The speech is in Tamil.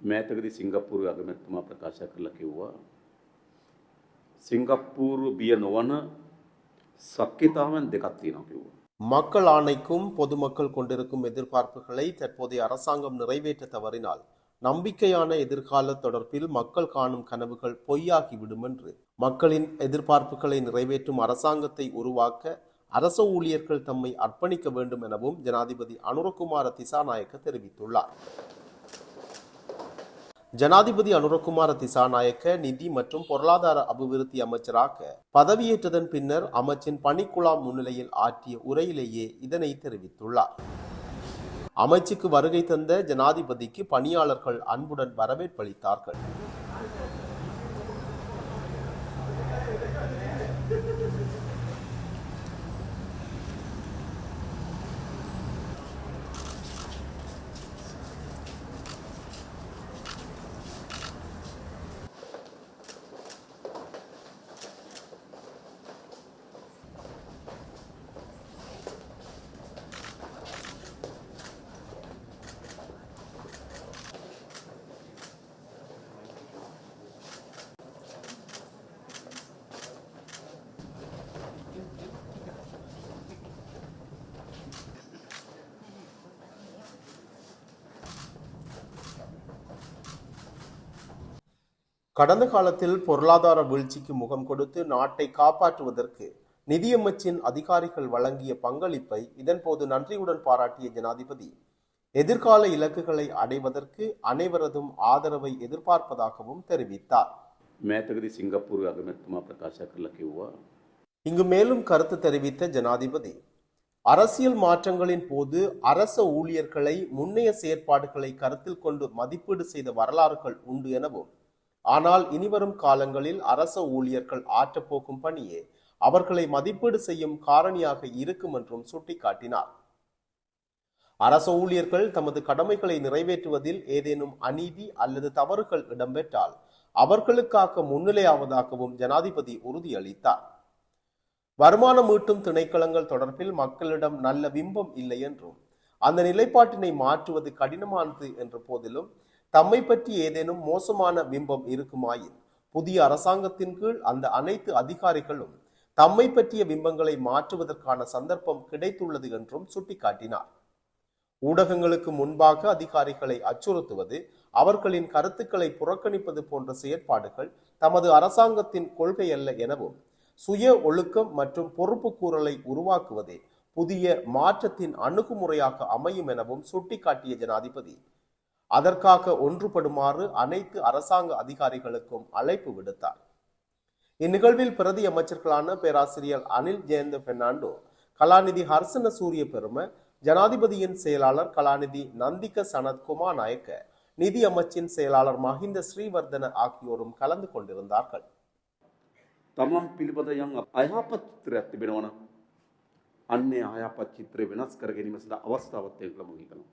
මෑතකදී සිංගප්පූරු අගමැතිතුමා ප්‍රකාශ කරලා කිව්වා සිංගප්පූරු බිය නොවන සක්්‍යතාවන් දෙකක් තියෙනවා කිව්වා. மக்கள் ஆணைக்கும் பொதுமக்கள் கொண்டிருக்கும் எதிர்பார்ப்புகளை தற்போதைய அரசாங்கம் நிறைவேற்ற தவறினால் நம்பிக்கையான எதிர்கால தொடர்பில் மக்கள் காணும் கனவுகள் பொய்யாகிவிடும் என்று மக்களின் எதிர்பார்ப்புகளை நிறைவேற்றும் அரசாங்கத்தை உருவாக்க அரச ஊழியர்கள் தம்மை அர்ப்பணிக்க வேண்டும் எனவும் ஜனாதிபதி அனுரகுமார திசாநாயக்க தெரிவித்துள்ளார் ஜனாதிபதி அனுரகுமார திசாநாயக்க நிதி மற்றும் பொருளாதார அபிவிருத்தி அமைச்சராக பதவியேற்றதன் பின்னர் அமைச்சின் பணிக்குழாம் முன்னிலையில் ஆற்றிய உரையிலேயே இதனை தெரிவித்துள்ளார். அமைச்சுக்கு வருகை தந்த ஜனாதிபதிக்கு பணியாளர்கள் அன்புடன் வரவேற்பளித்தார்கள் கடந்த காலத்தில் பொருளாதார வீழ்ச்சிக்கு முகம் கொடுத்து நாட்டை காப்பாற்றுவதற்கு நிதியமைச்சின் அதிகாரிகள் வழங்கிய பங்களிப்பை இதன்போது நன்றியுடன் பாராட்டிய ஜனாதிபதி எதிர்கால இலக்குகளை அடைவதற்கு அனைவரதும் ஆதரவை எதிர்பார்ப்பதாகவும் தெரிவித்தார். மேத்தகதி சிங்கப்பூர் அகமெத்துமா பிரகாஷ் இங்கு மேலும் கருத்து தெரிவித்த ஜனாதிபதி அரசியல் மாற்றங்களின் போது அரச ஊழியர்களை முன்னைய செயற்பாடுகளை கருத்தில் கொண்டு மதிப்பீடு செய்த வரலாறுகள் உண்டு எனவும் ஆனால் இனிவரும் காலங்களில் அரச ஊழியர்கள் ஆற்றப்போகும் பணியே அவர்களை மதிப்பீடு செய்யும் காரணியாக இருக்கும் என்றும் சுட்டிக்காட்டினார். அரச ஊழியர்கள் தமது கடமைகளை நிறைவேற்றுவதில் ஏதேனும் அநீதி அல்லது தவறுகள் இடம்பெற்றால் அவர்களுக்காக முன்னிலையாவதாகவும் ஜனாதிபதி உறுதியளித்தார். வருமானம் ஈட்டும் திணைக்களங்கள் தொடர்பில் மக்களிடம் நல்ல பிம்பம் இல்லை என்றும் அந்த நிலைப்பாட்டினை மாற்றுவது கடினமானது என்ற போதிலும் தம்மை பற்றி ஏதேனும் மோசமான பிம்பம் இருக்குமாயின் புதிய அரசாங்கத்தின் கீழ் அந்த அனைத்து அதிகாரிகளும் தம்மை பற்றிய பிம்பங்களை மாற்றுவதற்கான சந்தர்ப்பம் கிடைத்துள்ளது என்றும் சுட்டிக்காட்டினார். ஊடகங்களுக்கு முன்பாக அதிகாரிகளை அச்சுறுத்துவது அவர்களின் கருத்துக்களை புறக்கணிப்பது போன்ற செயற்பாடுகள் தமது அரசாங்கத்தின் கொள்கை அல்ல எனவும் சுய ஒழுக்கம் மற்றும் பொறுப்பு கூறலை உருவாக்குவதே புதிய மாற்றத்தின் அணுகுமுறையாக அமையும் எனவும் சுட்டிக்காட்டிய ஜனாதிபதி அதற்காக ஒன்றுபடுமாறு அனைத்து அரசாங்க அதிகாரிகளுக்கும் அழைப்பு விடுத்தார் இந்நிகழ்வில் பிரதி அமைச்சர்களான பேராசிரியர் அனில் ஜெயந்த பெர்னாண்டோ கலாநிதி ஹர்சன சூரிய பெரும ஜனாதிபதியின் செயலாளர் கலாநிதி நந்திக சனத் குமார் நாயக்க நிதி அமைச்சின் செயலாளர் மஹிந்த ஸ்ரீவர்தன ஆகியோரும் கலந்து கொண்டிருந்தார்கள் තමන් පිළිබඳ යම් අයහපත් චිත්‍රයක් තිබෙනවන අන්නේ අයහපත් චිත්‍රය වෙනස් කර ගැනීම සඳහා අවස්ථාවත් එක්ක මම හිතනවා.